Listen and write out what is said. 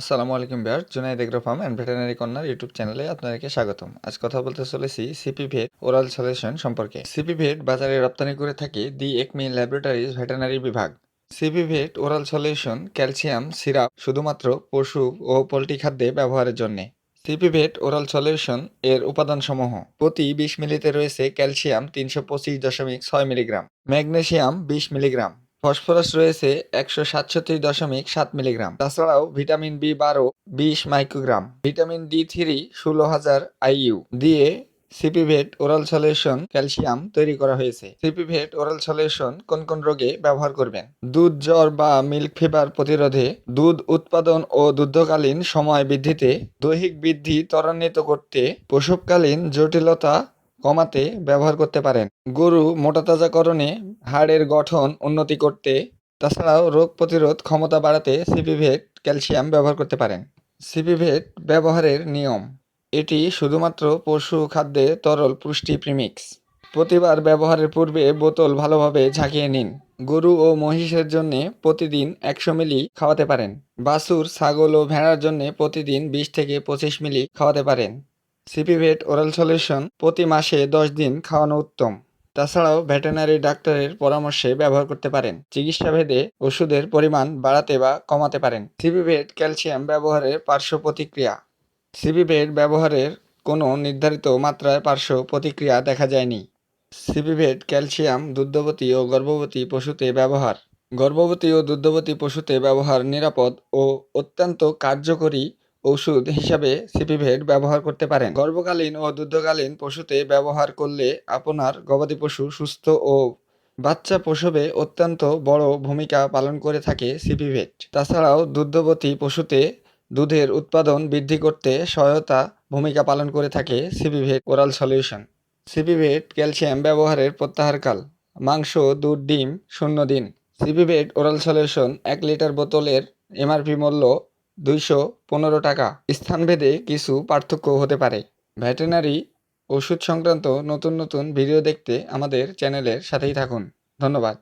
আসসালামু আলাইকুম বিয়ার, Junaid agro farm and veterinary corner YouTube চ্যানেলে আপনাদেরকে স্বাগতম। আজ কথা বলতে চলেছি সিপি ভেট ওরাল সলিউশন সম্পর্কে। সিপি ভেট বাজারে রপ্তানি করে থাকে দি একমি ল্যাবরেটরিজ ভেটেনারি বিভাগ। CP Vet oral solution calcium, syrup শুধুমাত্র পশু ও পোলট্রি খাদ্যে ব্যবহারের জন্যে। সিপি ভেট ওরাল সলিউশন এর উপাদানসমূহ। প্রতি বিশ মিলিতে রয়েছে ক্যালসিয়াম তিনশো পঁচিশ দশমিক ছয় মিলিগ্রাম ম্যাগনেশিয়াম বিশ মিলিগ্রাম ফসফরাস রয়েছে একশো সাতষট্টি দশমিক সাত মিলিগ্রাম। তাছাড়াও ভিটামিন বি বারো, বিশ মাইক্রোগ্রাম। ভিটামিন ডি থ্রি ষোলো হাজার আইইউ দিয়ে সিপিভেট ওরাল সলিউশন ক্যালসিয়াম তৈরি করা হয়েছে। সিপিভেট ওরাল সলিউশন কোন কোন রোগে ব্যবহার করবেন? দুধ, জ্বর বা মিল্ক ফিভার প্রতিরোধে দুধ উৎপাদন ও দুগ্ধকালীন সময় বৃদ্ধিতে দৈহিক বৃদ্ধি ত্বরান্বিত করতে প্রসবকালীন জটিলতা কমাতে ব্যবহার করতে পারেন। গরু মোটাতাজাকরণে হাড়ের গঠন উন্নতি করতে, তাছাড়াও রোগ প্রতিরোধ ক্ষমতা বাড়াতে সিপিভেট ক্যালসিয়াম ব্যবহার করতে পারেন। সিপিভেট ব্যবহারের নিয়ম, এটি শুধুমাত্র পশু খাদ্যে তরল পুষ্টি প্রিমিক্স। প্রতিবার ব্যবহারের পূর্বে বোতল ভালোভাবে ঝাঁকিয়ে নিন। গরু ও মহিষের জন্য প্রতিদিন একশো মিলি খাওয়াতে পারেন। বাছুর, ছাগল ও ভেড়ার জন্য প্রতিদিন বিশ থেকে পঁচিশ মিলি খাওয়াতে পারেন। সিপিভেট ওরাল সলিউশন প্রতি মাসে দশ দিন খাওয়ানো উত্তম। তাছাড়াও ভেটেনারি ডাক্তারের পরামর্শে ব্যবহার করতে পারেন। চিকিৎসা ভেদে ওষুধের পরিমাণ বাড়াতে বা কমাতে পারেন। সিপিভেট ক্যালসিয়াম ব্যবহারের পার্শ্ব প্রতিক্রিয়া। সিপিভেট ব্যবহারের কোনো নির্ধারিত মাত্রায় পার্শ্ব প্রতিক্রিয়া দেখা যায়নি। সিপিভেট ক্যালসিয়াম দুগ্ধবতী ও গর্ভবতী পশুতে ব্যবহার। গর্ভবতী ও দুগ্ধবতী পশুতে ব্যবহার নিরাপদ ও অত্যন্ত কার্যকরী ওষুধ হিসাবে সিপিভেট ব্যবহার করতে পারেন। গর্ভকালীন ও দুগ্ধকালীন পশুতে ব্যবহার করলে আপনার গবাদি পশু সুস্থ ও বাচ্চা প্রসবে অত্যন্ত বড় ভূমিকা পালন করে থাকে সিপিভেট। তাছাড়াও দুগ্ধবতী পশুতে দুধের উৎপাদন বৃদ্ধি করতে সহায়তা ভূমিকা পালন করে থাকে CP Vet oral solution. CP Vet calcium ব্যবহারের প্রত্যাহারকাল, মাংস, দুধ, ডিম, শূন্য দিন। সিপিভেট ওরাল সলিউশন এক লিটার বোতলের এমআরপি মূল্য দুইশো পনেরো টাকা। স্থানভেদে কিছু পার্থক্য হতে পারে। ভেটেনারি ওষুধ সংক্রান্ত নতুন নতুন ভিডিও দেখতে আমাদের চ্যানেলের সাথেই থাকুন। ধন্যবাদ।